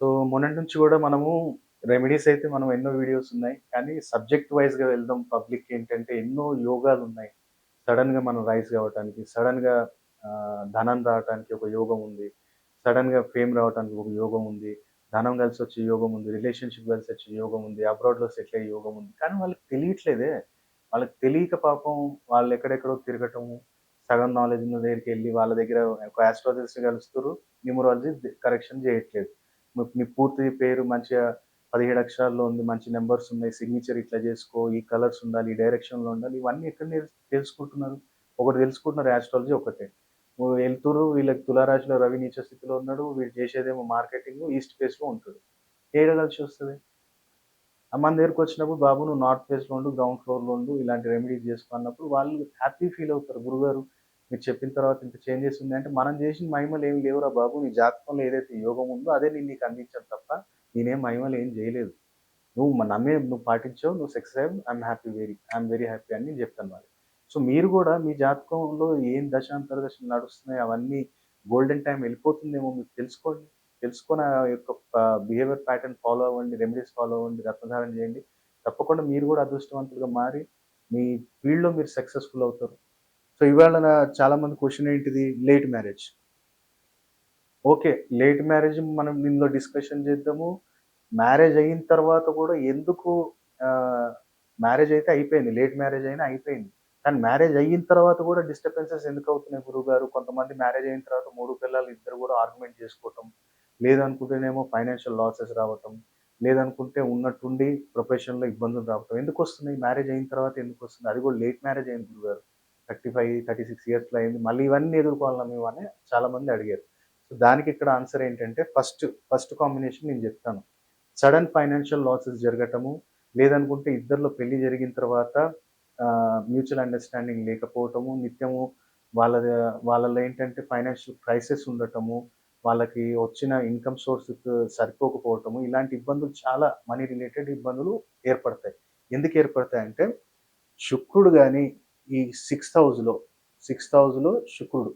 So మొన్నటి నుంచి కూడా మనము రెమెడీస్ అయితే మనం ఎన్నో వీడియోస్ ఉన్నాయి. కానీ సబ్జెక్ట్ వైజ్గా వెళ్దాం పబ్లిక్ ఏంటంటే ఎన్నో యోగాలు ఉన్నాయి. సడన్గా మనం రైస్ కావడానికి సడన్గా ధనం రావడానికి ఒక యోగం ఉంది. సడన్గా ఫేమ్ రావడానికి ఒక యోగం ఉంది. ధనం కలిసి వచ్చే యోగం ఉంది. రిలేషన్షిప్ కలిసి వచ్చే యోగం ఉంది. అబ్రాడ్లో సెటిల్ అయ్యే యోగం ఉంది. కానీ వాళ్ళకి తెలియట్లేదే. వాళ్ళకి తెలియక పాపం వాళ్ళు ఎక్కడెక్కడో తిరగటము సగం నాలెడ్జ్ ఉన్న దగ్గరికి వెళ్ళి వాళ్ళ దగ్గర ఒక ఆస్ట్రాలజిస్ట్ కలుస్తారు. న్యూమరాలజీ కరెక్షన్ చేయట్లేదు. మీ- పూర్తి పేరు మంచిగా పదిహేడు అక్షరాల్లో ఉంది మంచి నెంబర్స్ ఉన్నాయి సిగ్నేచర్ ఇట్లా చేసుకో ఈ కలర్స్ ఉండాలి ఈ డైరెక్షన్లో ఉండాలి ఇవన్నీ ఎక్కడ తెలుసుకుంటున్నారు? ఒకటి తెలుసుకుంటున్నారు యాస్ట్రాలజీ ఒకటే. నువ్వు వెళ్తురు వీళ్ళకి తులారాశిలో రవి నీచ స్థితిలో ఉన్నాడు వీడు చేసేదేమో మార్కెటింగ్ ఈస్ట్ ఫేస్లో ఉంటాడు. ఏడ కలిసి వస్తుంది? ఆ మన దగ్గరకు వచ్చినప్పుడు బాబు నువ్వు నార్త్ ఫేస్లో ఉండు గ్రౌండ్ ఫ్లోర్లో ఉండు ఇలాంటి రెమెడీస్ చేసుకున్నప్పుడు వాళ్ళు హ్యాపీ ఫీల్ అవుతారు. గురుగారు మీరు చెప్పిన తర్వాత ఇంత చేంజెస్ ఉంది అంటే మనం చేసిన మహిమలు ఏం లేవురా బాబు. నీ జాతకంలో ఏదైతే యోగం ఉందో అదే నేను నీకు అందించాను తప్ప నేనేం మహిమలు ఏం చేయలేదు. నువ్వు నమ్మే నువ్వు పాటించావు నువ్వు సక్సెస్ అయ్యావు. I'm happy very I'm very happy అని నేను చెప్తాను మరి. సో మీరు కూడా మీ జాతకంలో ఏం దశాంతర నడుస్తున్నాయి అవన్నీ గోల్డెన్ టైం వెళ్ళిపోతుందేమో మీకు తెలుసుకోండి. తెలుసుకొని ఆ యొక్క బిహేవియర్ ప్యాటర్న్ ఫాలో అవ్వండి రెమెడీస్ ఫాలో అవ్వండి రత్నధారణ చేయండి. తప్పకుండా మీరు కూడా అదృష్టవంతులుగా మారి మీ ఫీల్డ్లో మీరు సక్సెస్ఫుల్ అవుతారు. సో ఇవాళ చాలామంది చాలా మంది క్వశ్చన్ ఏంటిది? Late marriage. Okay late marriage మనం దీనిలో డిస్కషన్ చేద్దాము. మ్యారేజ్ అయిన తర్వాత కూడా ఎందుకు మ్యారేజ్ అయితే అయిపోయింది. లేట్ మ్యారేజ్ అయినా అయిపోయింది. కానీ మ్యారేజ్ అయిన తర్వాత కూడా డిస్టర్బెన్సెస్ ఎందుకు అవుతున్నాయి గురువు గారు కొంతమంది మ్యారేజ్ అయిన తర్వాత మూడు పిల్లలు ఇద్దరు కూడా ఆర్గ్యుమెంట్ చేసుకోవటం లేదనుకుంటేనేమో ఫైనాన్షియల్ లాసెస్ రావటం లేదనుకుంటే ఉన్నట్టుండి ప్రొఫెషన్లో ఇబ్బందులు రావటం. ఎందుకు వస్తున్నాయి? మ్యారేజ్ అయిన తర్వాత ఎందుకు వస్తుంది అది కూడా లేట్ మ్యారేజ్ అయింది గురుగారు థర్టీ ఫైవ్ థర్టీ సిక్స్ ఇయర్స్లో అయింది. మళ్ళీ ఇవన్నీ ఎదుర్కోవాలా మేము అని చాలా మంది అడిగారు. సో దానికి ఇక్కడ ఆన్సర్ ఏంటంటే ఫస్ట్ ఫస్ట్ కాంబినేషన్ నేను చెప్తాను. సడన్ ఫైనాన్షియల్ లాసెస్ జరగటము లేదనుకుంటే ఇద్దరిలో పెళ్ళి జరిగిన తర్వాత మ్యూచువల్ అండర్స్టాండింగ్ లేకపోవటము నిత్యము వాళ్ళ వాళ్ళలో ఏంటంటే ఫైనాన్షియల్ క్రైసిస్ ఉండటము వాళ్ళకి వచ్చిన ఇన్కమ్ సోర్స్ సరిపోకపోవటము ఇలాంటి ఇబ్బందులు చాలా మనీ రిలేటెడ్ ఇబ్బందులు ఏర్పడతాయి. ఎందుకు ఏర్పడతాయి అంటే శుక్రుడు కానీ ఈ సిక్స్త్ హౌస్లో సిక్స్త్ హౌస్లో శుక్రుడు.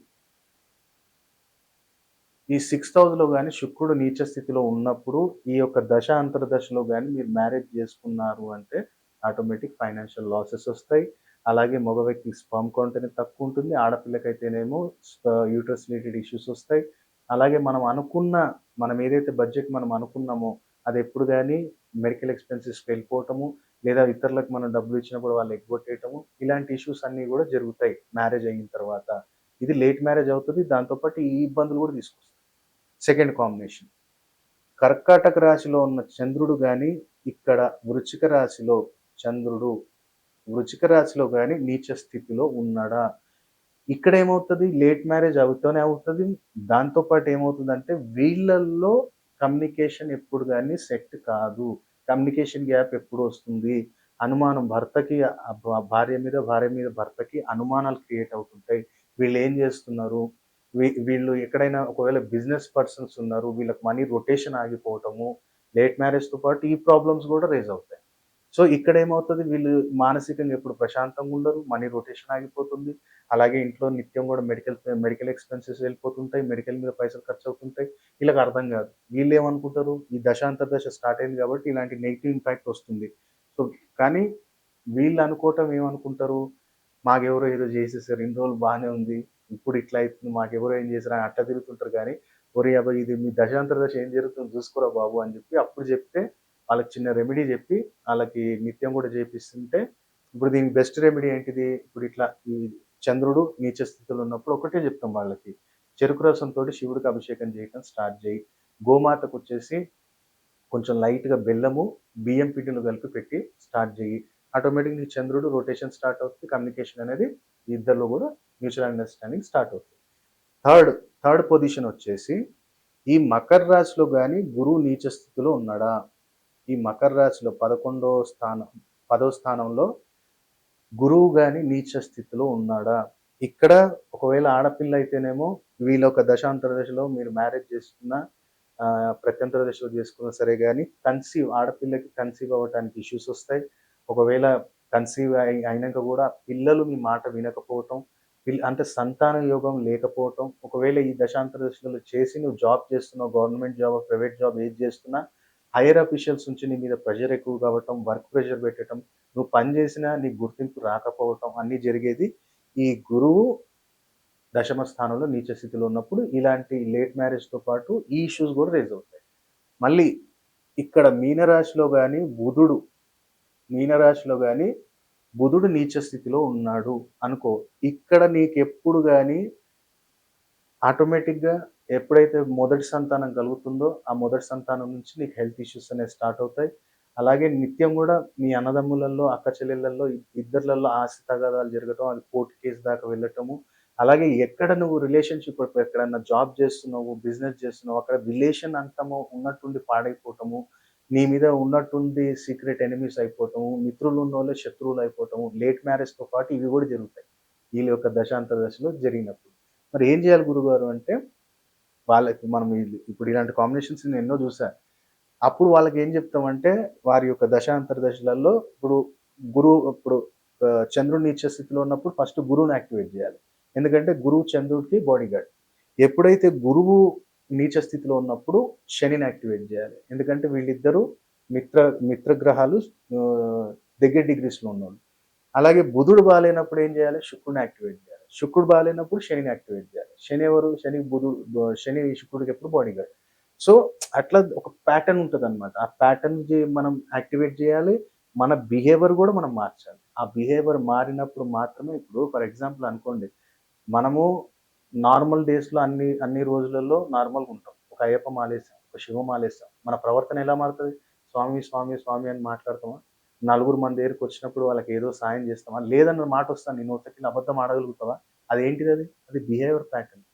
ఈ సిక్స్త్ హౌస్లో కానీ శుక్రుడు నీచ స్థితిలో ఉన్నప్పుడు ఈ యొక్క దశ అంతర్దశలో కానీ మీరు మ్యారేజ్ చేసుకున్నారు అంటే ఆటోమేటిక్ ఫైనాన్షియల్ లాసెస్ వస్తాయి. అలాగే మగ వ్యక్తికి స్పర్మ్ కౌంట్ అనేది తక్కువ ఉంటుంది. ఆడపిల్లకైతేనేమో యూట్రస్ రిలేటెడ్ ఇష్యూస్ వస్తాయి. అలాగే మనం అనుకున్న మనం ఏదైతే బడ్జెట్ మనం అనుకున్నామో అది ఎప్పుడు కానీ మెడికల్ ఎక్స్పెన్సెస్కి వెళ్ళిపోవటము లేదా ఇతరులకు మనం డబ్బులు ఇచ్చినప్పుడు వాళ్ళు ఎగ్గొట్టేయటము ఇలాంటి ఇష్యూస్ అన్నీ కూడా జరుగుతాయి మ్యారేజ్ అయిన తర్వాత. ఇది లేట్ మ్యారేజ్ అవుతుంది దాంతోపాటు ఈ ఇబ్బందులు కూడా తీసుకొస్తాయి. సెకండ్ కాంబినేషన్ కర్కాటక రాశిలో ఉన్న చంద్రుడు కానీ ఇక్కడ వృచ్చిక రాశిలో చంద్రుడు వృచ్చిక రాశిలో కానీ నీచ స్థితిలో ఉన్నాడా? ఇక్కడ ఏమవుతుంది? లేట్ మ్యారేజ్ అవుతూనే అవుతుంది. దాంతోపాటు ఏమవుతుందంటే వీళ్ళల్లో కమ్యూనికేషన్ ఎప్పుడు కానీ సెట్ కాదు. కమ్యూనికేషన్ గ్యాప్ ఎప్పుడు వస్తుంది? అనుమానం భర్తకి భార్య మీద భార్య మీద భర్తకి అనుమానాలు క్రియేట్ అవుతుంటాయి. వీళ్ళు ఏం చేస్తున్నారు? వీ- వీళ్ళు ఎక్కడైనా ఒకవేళ బిజినెస్ పర్సన్స్ ఉన్నారు వీళ్ళకి మనీ రొటేషన్ ఆగిపోవటము లేట్ మ్యారేజ్తో పాటు ఈ ప్రాబ్లమ్స్ కూడా రేజ్ అవుతాయి. సో ఇక్కడ ఏమవుతుంది వీళ్ళు మానసికంగా ఎప్పుడు ప్రశాంతంగా ఉండరు మనీ రొటేషన్ ఆగిపోతుంది. అలాగే ఇంట్లో నిత్యం కూడా మెడికల్ మెడికల్ ఎక్స్పెన్సెస్ వెళ్ళిపోతుంటాయి మెడికల్ మీద పైసలు ఖర్చు అవుతుంటాయి వీళ్ళకి అర్థం కాదు. వీళ్ళు ఏమనుకుంటారు ఈ దశాంతర దశ స్టార్ట్ అయింది కాబట్టి ఇలాంటి నెగిటివ్ ఇంపాక్ట్ వస్తుంది. సో కానీ వీళ్ళు అనుకోవటం ఏమనుకుంటారు? మాకెవరో ఏదో చేసేసారు ఇన్ని రోజులు బాగానే ఉంది ఇప్పుడు ఇట్లా అవుతుంది మాకెవరో ఏం చేసారు అని అట్లా తిరుగుతుంటారు. కానీ ఒరే అబ్బాయి ఇది మీ దశాంతర దశ ఏం జరుగుతుంది చూసుకోరా బాబు అని చెప్పి అప్పుడు చెప్తే వాళ్ళకి చిన్న రెమెడీ చెప్పి వాళ్ళకి నిత్యం కూడా చేపిస్తుంటే ఇప్పుడు దీనికి బెస్ట్ రెమెడీ ఏంటిది? ఇప్పుడు ఇట్లా ఈ చంద్రుడు నీచ స్థితిలో ఉన్నప్పుడు ఒకటే చెప్తాం వాళ్ళకి. చెరుకు రసంతో శివుడికి అభిషేకం చేయటం స్టార్ట్ చేయి. గోమాతకు వచ్చేసి కొంచెం లైట్గా బెల్లము బియ్యం పిండిలు కలిపి పెట్టి స్టార్ట్ చేయి. ఆటోమేటిక్ నీ చంద్రుడు రొటేషన్ స్టార్ట్ అవుతుంది. కమ్యూనికేషన్ అనేది ఇద్దరిలో కూడా మ్యూచువల్ అండర్స్టాండింగ్ స్టార్ట్ అవుతుంది. థర్డ్ థర్డ్ పొజిషన్ వచ్చేసి ఈ మకర రాశిలో కానీ గురువు నీచ స్థితిలో ఉన్నాడా? ఈ మకర రాశిలో పదకొండో స్థానం పదో స్థానంలో గురువు కానీ నీచ స్థితిలో ఉన్నాడా? ఇక్కడ ఒకవేళ ఆడపిల్ల అయితేనేమో వీళ్ళ ఒక దశాంతర దశలో మీరు మ్యారేజ్ చేసుకున్న ప్రత్యంతర దశలో చేసుకున్నా సరే కానీ కన్సీవ్ ఆడపిల్లకి కన్సీవ్ అవ్వటానికి ఇష్యూస్ వస్తాయి. ఒకవేళ కన్సీవ్ అయి అయినాక కూడా పిల్లలు మీ మాట వినకపోవటం పిల్ అంటే సంతాన యోగం లేకపోవటం ఒకవేళ ఈ దశాంతర దశలో చేసి నువ్వు జాబ్ చేస్తున్నావు గవర్నమెంట్ జాబ్ ప్రైవేట్ జాబ్ ఏది చేస్తున్నా హైయర్ అఫీషియల్స్ నుంచి నీ మీద ప్రెషర్ ఎక్కువ కావటం వర్క్ ప్రెషర్ పెట్టడం నువ్వు పని చేసినా నీ గుర్తింపు రాకపోవటం అన్నీ జరిగేది ఈ గురువు దశమ స్థానంలో నీచ స్థితిలో ఉన్నప్పుడు ఇలాంటి లేట్ మ్యారేజ్తో పాటు ఈ ఇష్యూస్ కూడా రేజ్ అవుతాయి. మళ్ళీ ఇక్కడ మీనరాశిలో కానీ బుధుడు మీనరాశిలో కానీ బుధుడు నీచ స్థితిలో ఉన్నాడు అనుకో ఇక్కడ నీకెప్పుడు కానీ ఆటోమేటిక్గా ఎప్పుడైతే మొదటి సంతానం కలుగుతుందో ఆ మొదటి సంతానం నుంచి నీకు హెల్త్ ఇష్యూస్ అనేవి స్టార్ట్ అవుతాయి. అలాగే నిత్యం కూడా మీ అన్నదమ్ములలో అక్క చెల్లెళ్ళల్లో ఇద్దర్లలో ఆస్తి తగాదాలు జరగటం అది కోర్టు కేసు దాకా వెళ్ళటము. అలాగే ఎక్కడ నువ్వు రిలేషన్షిప్ ఎక్కడన్నా జాబ్ చేస్తున్నావు బిజినెస్ చేస్తున్నావు అక్కడ రిలేషన్ అంతము ఉన్నట్టుండి పాడైపోవటము నీ మీద ఉన్నట్టుండి సీక్రెట్ ఎనిమీస్ అయిపోవటము మిత్రులు ఉన్న వాళ్ళే శత్రువులు అయిపోవటము లేట్ మ్యారేజ్తో పాటు ఇవి కూడా జరుగుతాయి. వీళ్ళ యొక్క దశాంతర దశలో జరిగినప్పుడు. మరి ఏం చేయాలి గురుగారు అంటే వాళ్ళకి మనం ఇప్పుడు ఇలాంటి కాంబినేషన్స్ నేను ఎన్నో చూసా. అప్పుడు వాళ్ళకి ఏం చెప్తామంటే వారి యొక్క దశాంతర దశలలో ఇప్పుడు గురువు ఇప్పుడు చంద్రుడి నీచ స్థితిలో ఉన్నప్పుడు ఫస్ట్ గురువుని యాక్టివేట్ చేయాలి. ఎందుకంటే గురువు చంద్రుడికి బాడీ గార్డ్ ఎప్పుడైతే గురువు నీచ స్థితిలో ఉన్నప్పుడు శనిని యాక్టివేట్ చేయాలి. ఎందుకంటే వీళ్ళిద్దరూ మిత్ర మిత్రగ్రహాలు దగ్గర డిగ్రీస్లో ఉన్నవాళ్ళు అలాగే బుధుడు బాగాలేనప్పుడు ఏం చేయాలి? శుక్రుడిని యాక్టివేట్ చేయాలి. శుక్రుడు బాగాలేనప్పుడు శనిని యాక్టివేట్ చేయాలి. శని ఎవరు శని బుధుడు శని శుక్రుడికి ఎప్పుడు బాడీ గార్డ్ సో అట్లా ఒక ప్యాటర్న్ ఉంటుంది అనమాట ఆ ప్యాటర్న్ మనం యాక్టివేట్ చేయాలి మన బిహేవియర్ కూడా మనం మార్చాలి. ఆ బిహేవియర్ మారినప్పుడు మాత్రమే ఇప్పుడు ఫర్ ఎగ్జాంపుల్ అనుకోండి మనము నార్మల్ డేస్లో అన్ని అన్ని రోజులలో నార్మల్గా ఉంటాం. ఒక అయ్యప్ప మాలేసాం ఒక శివ మాలేసాం. మన ప్రవర్తన ఎలా మారుతుంది? స్వామి స్వామి స్వామి అని మాట్లాడతామా? నలుగురు మన దగ్గరికి వచ్చినప్పుడు వాళ్ళకి ఏదో సాయం చేస్తామా? లేదన్న మాట వస్తాను నేను ఒకటి అబద్ధం ఆడగలుగుతావా? అదేంటిది అది? అది బిహేవియర్ ప్యాటర్న్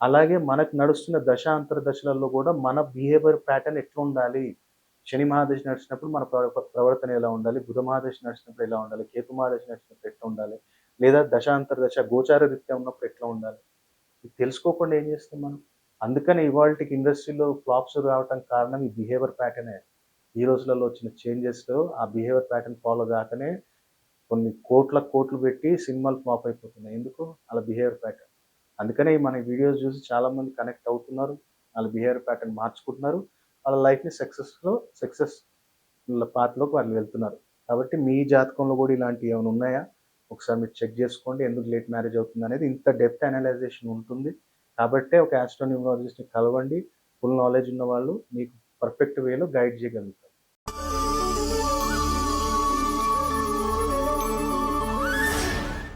అలాగే మనకు నడుస్తున్న దశ అంతర్దశలలో కూడా మన బిహేవియర్ ప్యాటర్న్ ఎట్లా ఉండాలి శని మహాదశ నడిచినప్పుడు మన ప్రవర్తన ఎలా ఉండాలి? బుధ మహాదశ నడిచినప్పుడు ఎలా ఉండాలి? కేతు మహాదశ నడిచినప్పుడు ఎట్లా ఉండాలి? లేదా దశాంతర దశ గోచార రీత్యా ఉన్నప్పుడు ఎట్లా ఉండాలి? ఇది తెలుసుకోకుండా ఏం చేస్తాం మనం? అందుకని ఇవాళకి ఇండస్ట్రీలో ఫ్లాప్స్ రావటం కారణం ఈ బిహేవియర్ ప్యాటర్నే ఈ రోజులలో వచ్చిన చేంజెస్లో ఆ బిహేవియర్ ప్యాటర్న్ ఫాలో కాకనే కొన్ని కోట్ల కోట్లు పెట్టి సినిమాలు ఫ్లాప్ అయిపోతున్నాయి. ఎందుకు? అలా బిహేవియర్ ప్యాటర్న్. అందుకనే మన వీడియోస్ చూసి చాలామంది కనెక్ట్ అవుతున్నారు. వాళ్ళ బిహేవియర్ ప్యాటర్న్ మార్చుకుంటున్నారు. వాళ్ళ లైఫ్ని సక్సెస్లో సక్సెస్ పాత్రలోకి వాళ్ళు వెళ్తున్నారు. కాబట్టి మీ జాతకంలో కూడా ఇలాంటివి ఏమైనా ఉన్నాయా? ఒకసారి మీరు చెక్ చేసుకోండి. ఎందుకు లేట్ మ్యారేజ్ అవుతుంది అనేది ఇంత డెప్త్ అనలైజేషన్ ఉంటుంది. కాబట్టే ఒక ఆస్ట్రోన్యూమరాలజిస్ట్ని కలవండి. ఫుల్ నాలెడ్జ్ ఉన్న వాళ్ళు మీకు పర్ఫెక్ట్ వేలో గైడ్ చేయగలుగుతారు.